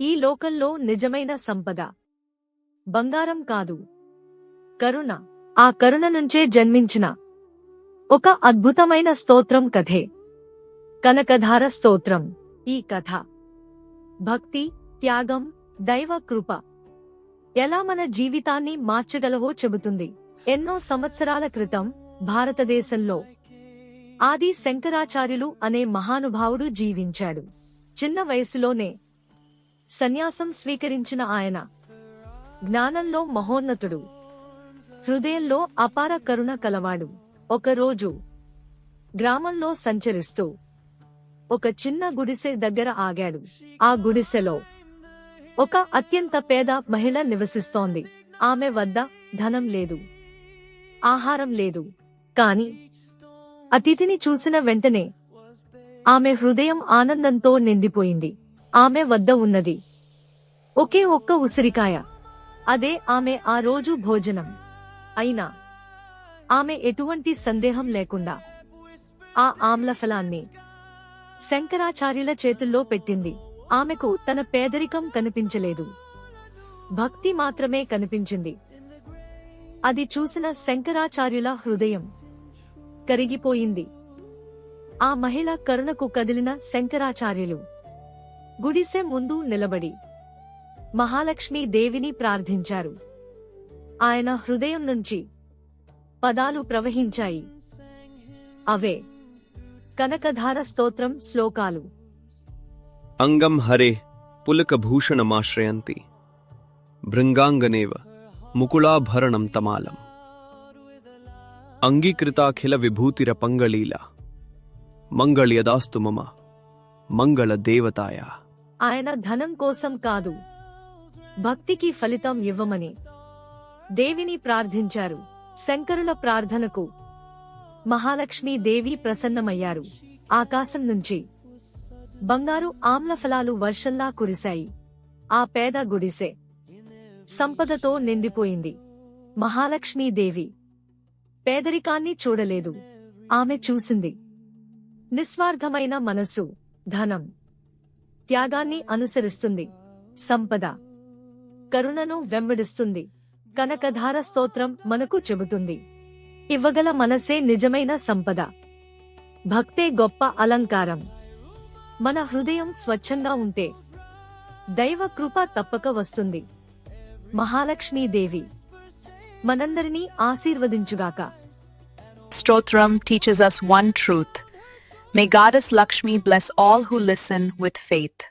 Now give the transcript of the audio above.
ఈ లోకంలో నిజమైన సంపద. బంగారం కాదు. కరుణ. ఆ కరుణ నుంచే జన్మించిన ఒక అద్భుతమైన స్తోత్రం కథే. కనకధార స్తోత్రం. ఈ కథ. భక్తి త్యాగం దైవ కృప. ఎలా మన జీవితాన్ని మార్చగలవో చెబుతుంది. ఎన్నో సంవత్సరాల క్రితం భారతదేశంలో ఆది శంకరాచార్యులు అనే మహానుభావుడు జీవించాడు. చిన్న వయసులోనే సన్యాసం స్వీకరించిన ఆయన. జ్ఞానంలో మహోన్నతుడు. హృదయంలో అపార కరుణ కలవాడు. ఒకరోజు గ్రామంలో సంచరిస్తూ ఒక చిన్న గుడిసె దగ్గర ఆగాడు. ఆ గుడిసెలో ఒక అత్యంత పేద మహిళ నివసిస్తోంది. ఆమె వద్ద ధనం లేదు. ఆహారం లేదు. కాని అతిథిని చూసిన వెంటనే ఆమె హృదయం ఆనందంతో నిండిపోయింది. ఆమె వద్ద ఉన్నది. ఒకే ఒక్క ఉసిరికాయ. అదే ఆమె ఆ రోజు భోజనం. అయినా ఆమె ఎటువంటి సందేహం లేకుండా ఆ ఆమ్ల ఫలాన్ని శంకరాచార్యుల చేతుల్లో పెట్టింది. ఆమెకు తన పేదరికం కనిపించలేదు. భక్తి మాత్రమే కనిపించింది. అది చూసిన శంకరాచార్యుల హృదయం కరిగిపోయింది. ఆ మహిళ కరుణకు కదిలిన శంకరాచార్యులు గుడిసె ముందు నిలబడి మహాలక్ష్మీ దేవిని ప్రార్థించారు. ఆయన హృదయం నుంచి పదాలు ప్రవహించాయి. అవే. కనకధార స్తోత్రం శ్లోకాలు. అంగం హరే పులకభూషణమాశ్రయంతి భృంగాంగనేవ ముకుళాభరణం తమాలం. అంగీకృతాఖిల విభూతిరపంగళీల మంగళ్యదాస్తు మమ మంగళదేవతాయ ఆయన ధనం కోసం కాదు. భక్తికి ఫలితం ఇవ్వమని దేవిని ప్రార్థించారు. శంకరుల ప్రార్థనకు మహాలక్ష్మీ దేవి ప్రసన్నమయ్యారు. ఆకాశం నుంచి బంగారు ఆమ్లఫలాలు వర్షంలా కురిశాయి. ఆ పేద గుడిసె సంపదతో నిండిపోయింది. మహాలక్ష్మీదేవి పేదరికాన్ని చూడలేదు. ఆమె చూసింది. నిస్వార్థమైన మనస్సు ధనం త్యాగాన్ని అనుసరిస్తుంది. సంపద. కరుణను వెంబడిస్తుంది. కనకధార స్తోత్రం మనకు చెబుతుంది. ఇవ్వగల మనసే నిజమైన సంపద. భక్తే గొప్ప అలంకారం. మన హృదయం స్వచ్ఛంగా ఉంటే దైవ కృప తప్పక వస్తుంది. మహాలక్ష్మీదేవి మనందరినీ ఆశీర్వదించుగాక. Stotram teaches us one truth. May Goddess Lakshmi bless all who listen with faith.